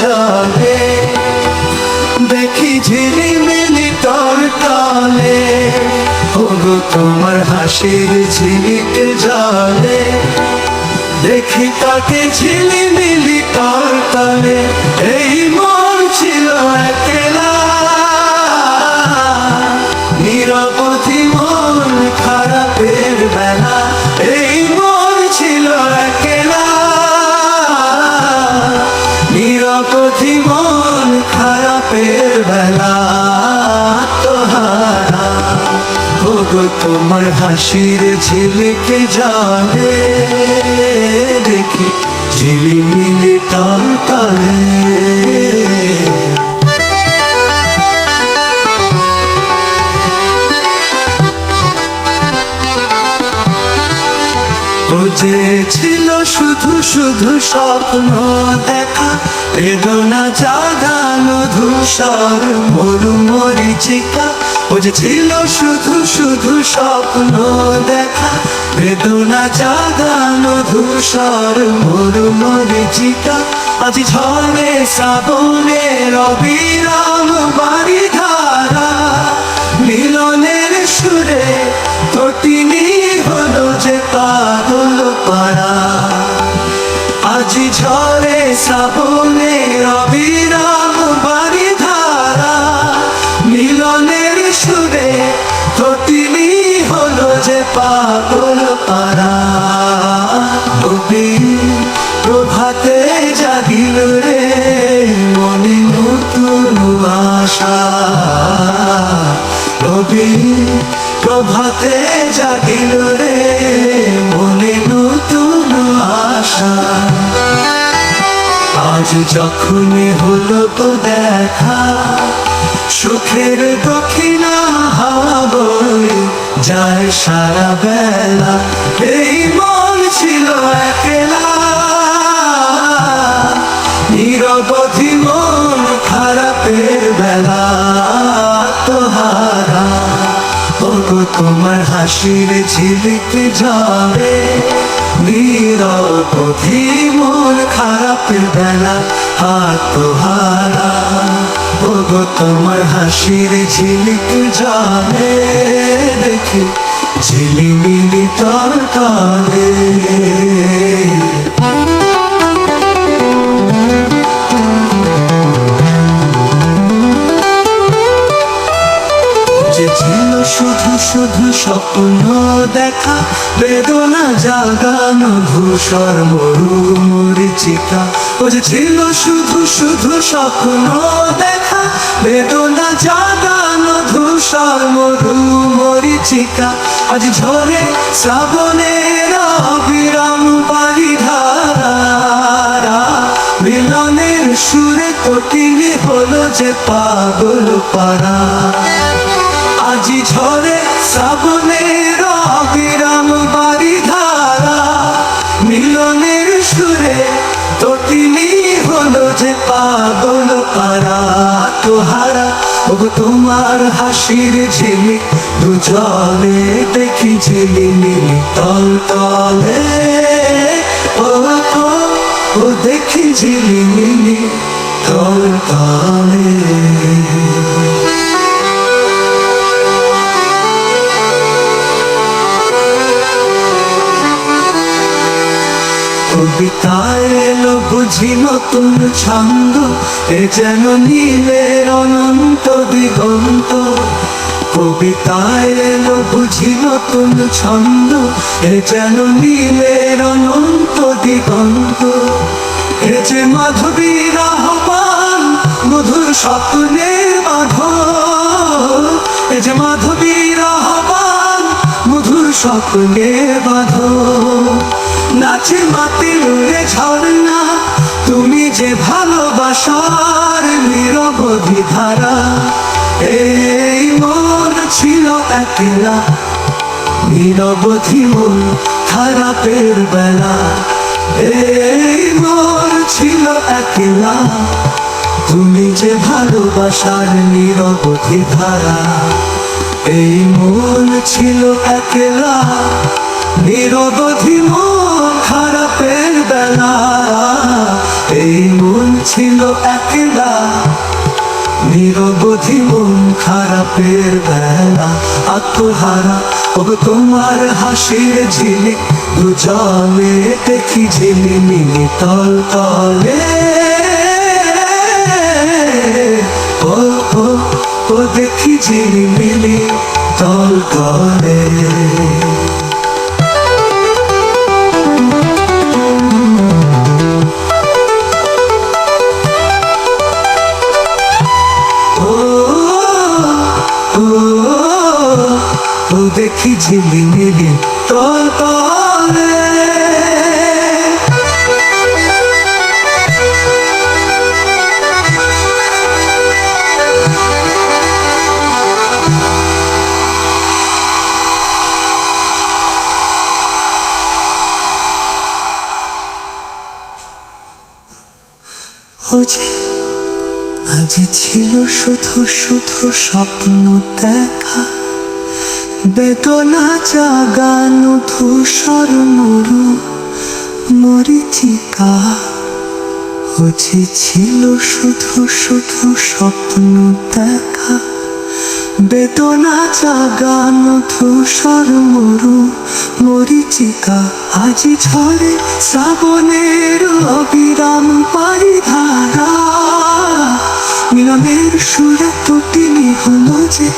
যাবে। দেখি ঝিলিমিলি তোর কালে ওগো তোমার হাসির ঝিলিক জালে। দেখি তাকে ঝিলিমিলি তোর তালে এই তোমার হাসির ঝিলিকে জানে দেখি ঝিলিমিলি তার তালে। ও ছিল শুধু শুধু স্বপ্ন দেখা বেদনা জাগানো ধূসর মরু মরিচিকা। ও যে ছিল শুধু শুধু স্বপ্ন দেখা বেদনা জাগানো ধূসর মরু মরিচিকা। আজ ঝড়ে শ্রাবণে রবিরাম বাড়ি পাগল পাড়া গভীর প্রভাতে জাগিল রে, মনে নতুন আশা। রবি প্রভাতে জাগিল রে, মনে নতুন আশা। আজ যখনই হলো তো দেখা সুখের দক্ষিণা হাওয়া বই যায় সারা বেলা। এই মন ছিল একলা। নিরবধি মন খারাপের বেলা। তোহারা ওগো তোমার হাসির ঝিলিক ঝরে। নিরবধি মন খারাপের বেলা। হাত তোহারা ওগো তোমার হাসির ঝিলিক ঝরে দেখি ঝিলিমিলি তোর কালে শুধু স্বপ্ন দেখা, বেদনা জাগানো ধূসর মরু মরিচিকা। ও যে ছিল শুধু শুধু স্বপ্ন দেখা, বেদনা জাগানো ধূসর মরু মরিচিকা। আজ ঝরে শ্রাবণের অবিরাম বাড়ি ধারা মিলনের সুরে কটিলি হলো যে পাগল পাড়া। আজি ঝরে শ্রাবণের অবিরাম বাড়ি ধারা মিলনের সুরে তটিনি হলো যে পাগল পারা। তোহারা ও তোমার হাসির ঝিলি দু জলে দেখি ঝিলিমিলি তল তলে। ও দেখি ঝিলিমিলি তল তলে। কবিতায় এলো বুঝি নতুন ছন্দ? এ যেন নীলের অনন্ত দিগন্ত। কবিতায় এলো বুঝি নতুন ছন্দ? এ যেন নীলের অনন্ত দিগন্ত। এ যে মাধবীর আহ্বান, মধুর স্বপ্নের মাধব এ যে মাধবীর আহ্বান, মধুর স্বপ্নে বাঁধো নাচে মাতে উড়ে ঝর্ণা, তুমি যে ভালোবাসার নিরবধি ধারা এই মন ছিল একলা, নিরবধি মন খারাপের বেলা, এই মন ছিল একলা, তুমি যে ভালোবাসার নিরবধি ধারা এই মন ছিল একলা, নিরবধি মন বেলা এই মন ছিল একলা। নিরবধি মন খারাপের বেলা। আত্মহারা, ও তোমার হাসির ঝিলিক দুজনে দেখি ঝিলিমিলি তল তলে। ও ও দেখি ঝিলিমিলি তল তলে। দেখি ঝিলিমিলি তল তলে আজ ছিল শুধু শুধু স্বপ্ন দেখা। বেদনা জাগানো ধূসর মরু, মরিচিকা। ও যে ছিল শুধু শুধু স্বপ্ন দেখা। বেদনা জাগানো ধূসর মরু, মরিচিকা। আজি ঝরে শ্রাবণের অবিরাম পারিধারা। মিলনের সুরে তুটিনি হলো যে